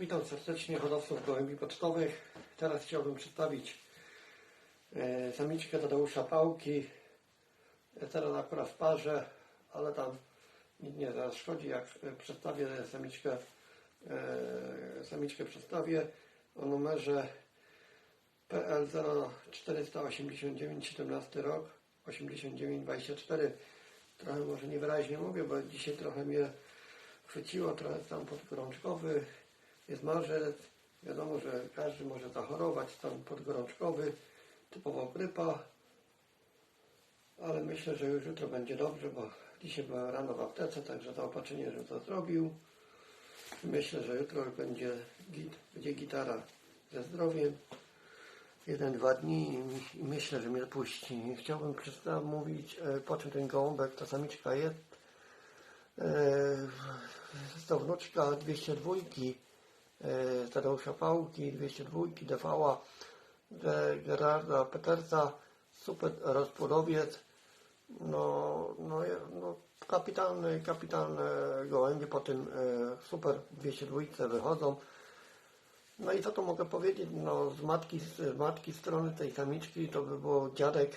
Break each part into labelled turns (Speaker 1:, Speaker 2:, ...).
Speaker 1: Witam serdecznie hodowców gołębi pocztowych. Teraz chciałbym przedstawić e, samiczkę Tadeusza Pałki. Teraz akurat w parze, ale tam nic nie zaszkodzi, jak przedstawię samiczkę, e, samiczkę przedstawię o numerze PL 0489 17 rok 8924 trochę może niewyraźnie mówię, bo dzisiaj trochę mnie chwyciło, trochę stan podgorączkowy, jest marzec, wiadomo, że każdy może zachorować, stan podgorączkowy, typowo grypa, ale myślę, że już jutro będzie dobrze, bo dzisiaj byłem rano w aptece, także zaopatrzenie, że to zrobił. Myślę, że jutro będzie, git, będzie gitara ze zdrowiem. Jeden, dwa dni i my- i myślę, że mnie puści. Chciałbym mówić, e, po czym ten gołąbek, ta samiczka jest. E, to wnuczka 202 e, Tadeusza Pałki, 202 DV-a Ge- Gerarda Petersa, super rozpłodowiec. No, no, no kapitalne, kapitalne gołębie po tym e, super 202 wychodzą. No i co tu mogę powiedzieć? No z matki, z matki strony tej samiczki to by było dziadek,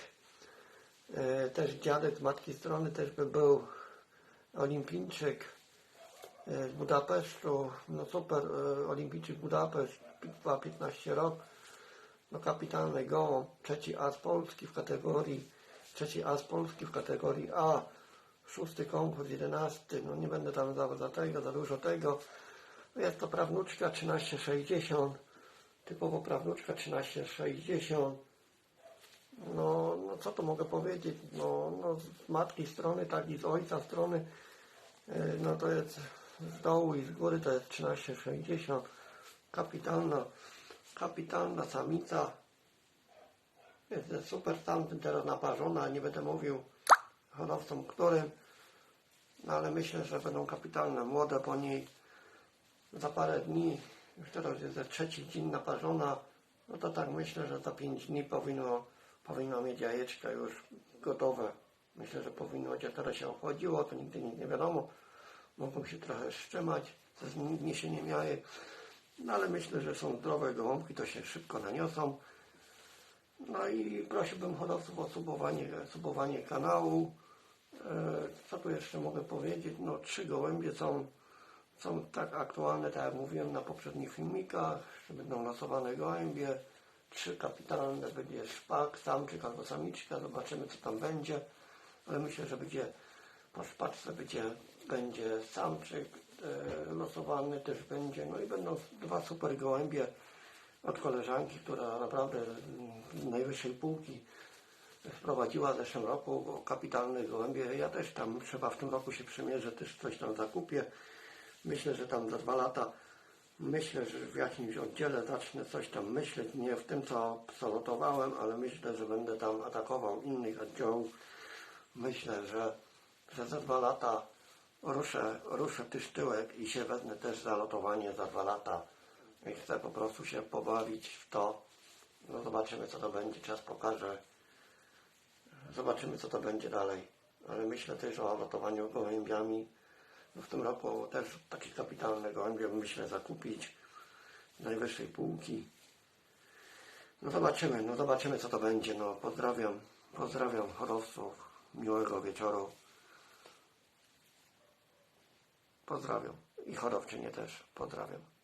Speaker 1: e, też dziadek z matki strony też by był olimpijczyk e, z Budapesztu, no super, e, olimpijczyk Budapeszt, ma 15 rok, no kapitalny gołąb, trzeci as Polski w kategorii, trzeci as Polski w kategorii A, szósty konkurs, jedenasty, no nie będę tam za, za tego, za dużo tego, jest to prawnuczka 1360, typowo prawnuczka 1360. No, no co to mogę powiedzieć? No, no z matki strony, tak i z ojca strony, e, no to jest z dołu i z góry to jest 1360. Kapitalna, kapitalna samica. Jest super tamtym teraz naparzona, nie będę mówił hodowcom którym, no ale myślę, że będą kapitalne, młode po niej za parę dni, już teraz jest trzeci dzień naparzona, no to tak myślę, że za pięć dni powinno, powinno mieć jajeczka już gotowe. Myślę, że powinno chociaż teraz się obchodziło, to nigdy nic nie wiadomo. Mogą się trochę szczemać ze zniesieniem jajek, no ale myślę, że są zdrowe gołąbki, to się szybko naniosą. No i prosiłbym hodowców o subowanie, subowanie kanału. E, Co tu jeszcze mogę powiedzieć? No trzy gołębie są są tak aktualne, tak jak mówiłem na poprzednich filmikach, że będą losowane gołębie, trzy kapitalne, będzie szpak, samczyk albo samiczka, zobaczymy co tam będzie, ale myślę, że będzie po szpaczce będzie, samczyk e, losowany też będzie, no i będą dwa super gołębie od koleżanki, która naprawdę z najwyższej półki wprowadziła w zeszłym roku kapitalne gołębie. Ja też tam trzeba w tym roku się przymierzę, też coś tam zakupię. Myślę, że tam za dwa lata, myślę, że w jakimś oddziale zacznę coś tam myśleć, nie w tym, co solotowałem, ale myślę, że będę tam atakował innych oddziałów. Myślę, że, że za dwa lata ruszę, ruszę tyż tyłek i się wezmę też za lotowanie za dwa lata. I chcę po prostu się pobawić w to. No zobaczymy, co to będzie, czas pokaże. Zobaczymy, co to będzie dalej. Ale myślę też o lotowaniu gołębiami. No w tym roku też takie kapitalne gołębie myślę zakupić najwyższej półki. No zobaczymy, no zobaczymy co to będzie. No pozdrawiam, pozdrawiam hodowców. Miłego wieczoru. Pozdrawiam. I hodowczynię też pozdrawiam.